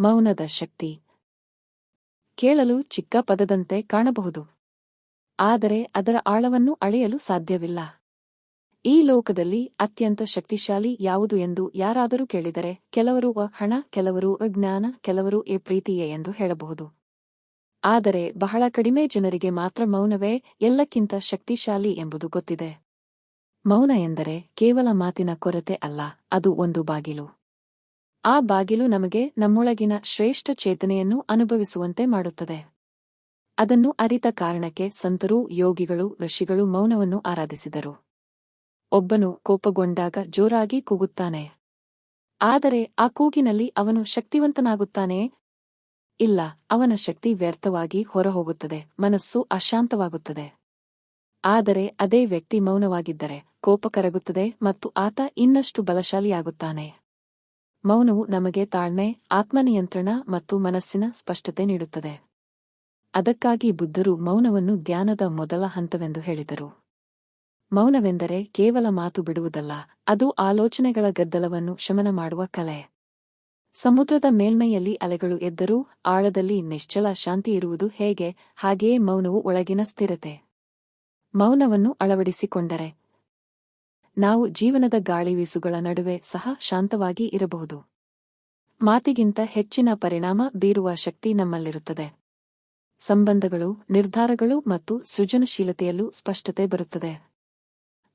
ಮೌನದ ಶಕ್ತಿ. ಕೇಳಲು ಚಿಕ್ಕ ಪದದಂತೆ ಕಾಣಬಹುದು. ಆದರೆ ಅದರ ಆಳವನ್ನು ಅಳೆಯಲು ಸಾಧ್ಯವಿಲ್ಲ. ಈ ಲೋಕದಲ್ಲಿ ಅತ್ಯಂತ ಶಕ್ತಿಶಾಲಿ ಯಾವುದು ಎಂದು ಯಾರಾದರೂ ಕೇಳಿದರೆ ಕೆಲವರು ಹಣ, ಕೆಲವರು ಜ್ಞಾನ, ಕೆಲವರು ಎ ಪ್ರೀತಿಯೇ ಎಂದು ಹೇಳಬಹುದು. ಆದರೆ ಬಹಳ ಕಡಿಮೆ ಜನರಿಗೆ ಮಾತ್ರ ಮೌನವೇ ಎಲ್ಲಕ್ಕಿಂತ ಶಕ್ತಿಶಾಲಿ ಎಂಬುದು ಗೊತ್ತಿದೆ. ಮೌನ ಎಂದರೆ ಕೇವಲ ಮಾತಿನ ಕೊರತೆ ಅಲ್ಲ, ಅದು ಒಂದು ಬಾಗಿಲು. ಆ ಬಾಗಿಲು ನಮಗೆ ನಮ್ಮೊಳಗಿನ ಶ್ರೇಷ್ಠ ಚೇತನೆಯನ್ನು ಅನುಭವಿಸುವಂತೆ ಮಾಡುತ್ತದೆ. ಅದನ್ನು ಅರಿತ ಕಾರಣಕ್ಕೆ ಸಂತರು, ಯೋಗಿಗಳು, ಋಷಿಗಳು ಮೌನವನ್ನು ಆರಾಧಿಸಿದರು. ಒಬ್ಬನು ಕೋಪಗೊಂಡಾಗ ಜೋರಾಗಿ ಕೂಗುತ್ತಾನೆ. ಆದರೆ ಆ ಕೂಗಿನಲ್ಲಿ ಅವನು ಶಕ್ತಿವಂತನಾಗುತ್ತಾನೆ? ಇಲ್ಲ, ಅವನ ಶಕ್ತಿ ವ್ಯರ್ಥವಾಗಿ ಹೊರಹೋಗುತ್ತದೆ, ಮನಸ್ಸು ಅಶಾಂತವಾಗುತ್ತದೆ. ಆದರೆ ಅದೇ ವ್ಯಕ್ತಿ ಮೌನವಾಗಿದ್ದರೆ ಕೋಪ ಕರಗುತ್ತದೆ ಮತ್ತು ಆತ ಇನ್ನಷ್ಟು ಬಲಶಾಲಿಯಾಗುತ್ತಾನೆ. ಮೌನವು ನಮಗೆ ತಾಳ್ಮೆ, ಆತ್ಮನಿಯಂತ್ರಣ ಮತ್ತು ಮನಸ್ಸಿನ ಸ್ಪಷ್ಟತೆ ನೀಡುತ್ತದೆ. ಅದಕ್ಕಾಗಿ ಬುದ್ಧರು ಮೌನವನ್ನು ಧ್ಯಾನದ ಮೊದಲ ಹಂತವೆಂದು ಹೇಳಿದರು. ಮೌನವೆಂದರೆ ಕೇವಲ ಮಾತು ಬಿಡುವುದಲ್ಲ, ಅದು ಆಲೋಚನೆಗಳ ಗದ್ದಲವನ್ನು ಶಮನ ಮಾಡುವ ಕಲೆ. ಸಮುದ್ರದ ಮೇಲ್ಮೈಯಲ್ಲಿ ಅಲೆಗಳು ಎದ್ದರೂ ಆಳದಲ್ಲಿ ನಿಶ್ಚಲ ಶಾಂತಿ ಇರುವುದು ಹೇಗೆ, ಹಾಗೆಯೇ ಮೌನವು ಒಳಗಿನ ಸ್ಥಿರತೆ. ಮೌನವನ್ನು ಅಳವಡಿಸಿಕೊಂಡರೆ ನಾವು ಜೀವನದ ಗಾಳಿವೀಸುಗಳ ನಡುವೆ ಸಹ ಶಾಂತವಾಗಿ ಇರಬಹುದು. ಮಾತಿಗಿಂತ ಹೆಚ್ಚಿನ ಪರಿಣಾಮ ಬೀರುವ ಶಕ್ತಿ ನಮ್ಮಲ್ಲಿರುತ್ತದೆ. ಸಂಬಂಧಗಳು, ನಿರ್ಧಾರಗಳು ಮತ್ತು ಸೃಜನಶೀಲತೆಯಲ್ಲೂ ಸ್ಪಷ್ಟತೆ ಬರುತ್ತದೆ.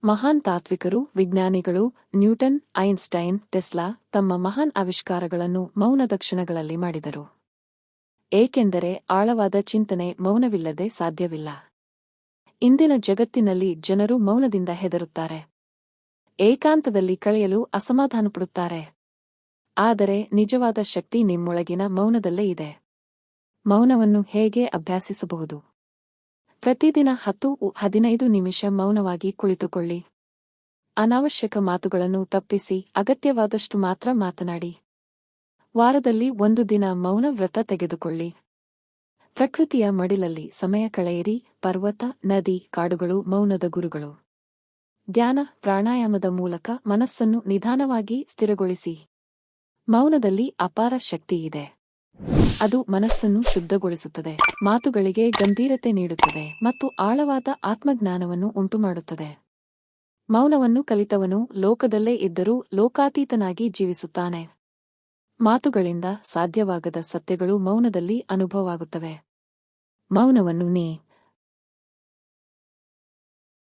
ಮಹಾನ್ ತಾತ್ವಿಕರು, ವಿಜ್ಞಾನಿಗಳು, ನ್ಯೂಟನ್, ಐನ್ಸ್ಟೈನ್, ಟೆಸ್ಲಾ ತಮ್ಮ ಮಹಾನ್ ಆವಿಷ್ಕಾರಗಳನ್ನು ಮೌನದ ಕ್ಷಣಗಳಲ್ಲಿ ಮಾಡಿದರು. ಏಕೆಂದರೆ ಆಳವಾದ ಚಿಂತನೆ ಮೌನವಿಲ್ಲದೆ ಸಾಧ್ಯವಿಲ್ಲ. ಇಂದಿನ ಜಗತ್ತಿನಲ್ಲಿ ಜನರು ಮೌನದಿಂದ ಹೆದರುತ್ತಾರೆ. ಏಕಾಂತದಲ್ಲಿ ಕಳೆಯಲು ಅಸಮಾಧಾನಪಡುತ್ತಾರೆ. ಆದರೆ ನಿಜವಾದ ಶಕ್ತಿ ನಿಮ್ಮೊಳಗಿನ ಮೌನದಲ್ಲೇ ಇದೆ. ಮೌನವನ್ನು ಹೇಗೆ ಅಭ್ಯಾಸಿಸಬಹುದು? ಪ್ರತಿದಿನ ಹತ್ತು ಹದಿನೈದು ನಿಮಿಷ ಮೌನವಾಗಿ ಕುಳಿತುಕೊಳ್ಳಿ. ಅನಾವಶ್ಯಕ ಮಾತುಗಳನ್ನು ತಪ್ಪಿಸಿ ಅಗತ್ಯವಾದಷ್ಟು ಮಾತ್ರ ಮಾತನಾಡಿ. ವಾರದಲ್ಲಿ ಒಂದು ದಿನ ಮೌನ ವ್ರತ ತೆಗೆದುಕೊಳ್ಳಿ. ಪ್ರಕೃತಿಯ ಮಡಿಲಲ್ಲಿ ಸಮಯ ಕಳೆಯಿರಿ. ಪರ್ವತ, ನದಿ, ಕಾಡುಗಳು, ಮೌನದ ಗುರುಗಳು. ಧ್ಯಾನ, ಪ್ರಾಣಾಯಾಮದ ಮೂಲಕ ಮನಸ್ಸನ್ನು ನಿಧಾನವಾಗಿ ಸ್ಥಿರಗೊಳಿಸಿ. ಮೌನದಲ್ಲಿ ಅಪಾರ ಶಕ್ತಿಯಿದೆ ಅದು ಮನಸ್ಸನ್ನು ಶುದ್ಧಗೊಳಿಸುತ್ತದೆ. ಮಾತುಗಳಿಗೆ ಗಂಭೀರತೆ ನೀಡುತ್ತದೆ ಮತ್ತು ಆಳವಾದ ಆತ್ಮಜ್ಞಾನವನ್ನು ಉಂಟುಮಾಡುತ್ತದೆ. ಮೌನವನ್ನು ಕಲಿತವನು ಲೋಕದಲ್ಲೇ ಇದ್ದರೂ ಲೋಕಾತೀತನಾಗಿ ಜೀವಿಸುತ್ತಾನೆ. ಮಾತುಗಳಿಂದ ಸಾಧ್ಯವಾಗದ ಸತ್ಯಗಳು ಮೌನದಲ್ಲಿ ಅನುಭವವಾಗುತ್ತವೆ. ಮೌನವನ್ನು ನೀ